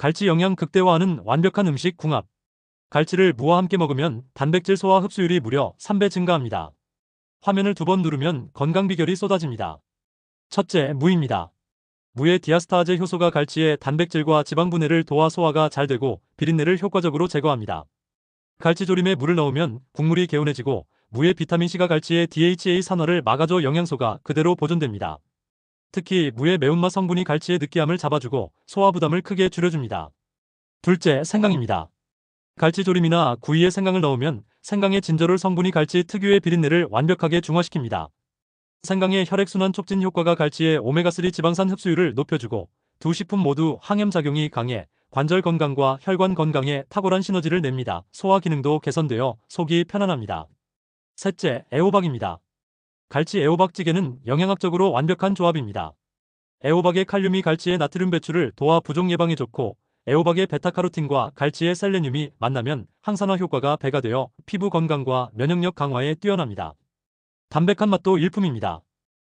갈치 영양 극대화하는 완벽한 음식 궁합. 갈치를 무와 함께 먹으면 단백질 소화 흡수율이 무려 3배 증가합니다. 화면을 두 번 누르면 건강 비결이 쏟아집니다. 첫째, 무입니다. 무의 디아스타아제 효소가 갈치의 단백질과 지방 분해를 도와 소화가 잘 되고 비린내를 효과적으로 제거합니다. 갈치 조림에 물을 넣으면 국물이 개운해지고 무의 비타민C가 갈치의 DHA 산화를 막아줘 영양소가 그대로 보존됩니다. 특히 무의 매운맛 성분이 갈치의 느끼함을 잡아주고 소화 부담을 크게 줄여줍니다. 둘째, 생강입니다. 갈치 조림이나 구이에 생강을 넣으면 생강의 진저롤 성분이 갈치 특유의 비린내를 완벽하게 중화시킵니다. 생강의 혈액순환 촉진 효과가 갈치의 오메가3 지방산 흡수율을 높여주고 두 식품 모두 항염작용이 강해 관절 건강과 혈관 건강에 탁월한 시너지를 냅니다. 소화 기능도 개선되어 속이 편안합니다. 셋째, 애호박입니다. 갈치 애호박찌개는 영양학적으로 완벽한 조합입니다. 애호박의 칼륨이 갈치의 나트륨 배출을 도와 부종 예방에 좋고 애호박의 베타카로틴과 갈치의 셀레늄이 만나면 항산화 효과가 배가 되어 피부 건강과 면역력 강화에 뛰어납니다. 담백한 맛도 일품입니다.